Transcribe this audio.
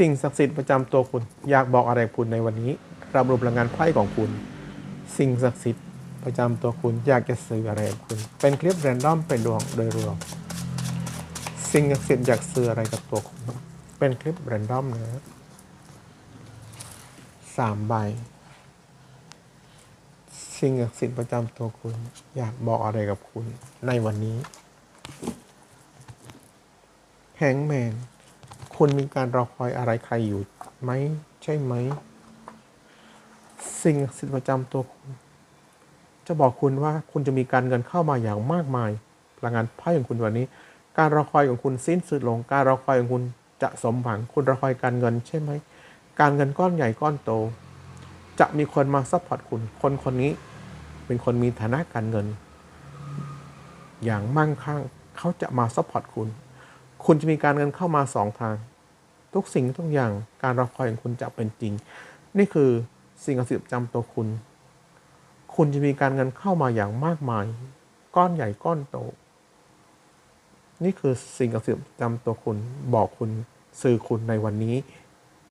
สิ่งศักดิ์สิทธิ์ประจำตัวคุณ อยากบอกอะไรคุณในวันนี้รับรู้พลังงานไพ่ของคุณ สิ่งศักดิ์สิทธิ์ประจำตัวคุณอยากจะสื่ออะไรกับคุณ เป็นคลิปแรนดอมเป็นดวงโดยรวม สิ่งศักดิ์สิทธิ์อยากสื่ออะไรกับตัวคุณ เป็นคลิปแรนดอมนะสามใบ สิ่งศักดิ์สิทธิ์ประจำตัวคุณ อยากบอกอะไรกับคุณในวันนี้แฮงแมน คุณมีการรอคอยอะไรใครอยู่ไหมใช่ไหม สิ่งสิทธิ์ประจำตัวคุณ จะบอกคุณว่าคุณจะมีการเงินเข้ามาอย่างมากมายพลังงานไพ่ของคุณวันนี้ การรอคอยของคุณสิ้นสุดลง การรอคอยของคุณจะสมหวัง คุณรอคอยการเงินใช่ไหม การเงินก้อนใหญ่ก้อนโต จะมีคนมาซัพพอร์ตคุณ คนคนนี้เป็นคนมีฐานะการเงิน อย่างมั่งคั่ง เขาจะมาซัพพอร์ตคุณ คุณจะมีการเงินเข้ามาสองทาง ทุกสิ่งทุกอย่างการรอคอยของคุณจะเป็นจริง นี่คือสิ่งศักดิ์สิทธิ์ประจำตัวคุณ คุณจะมีการเงินเข้ามาอย่างมากมาย ก้อนใหญ่ก้อนโต นี่คือสิ่งศักดิ์สิทธิ์ประจำตัวคุณบอกคุณสื่อคุณในวันนี้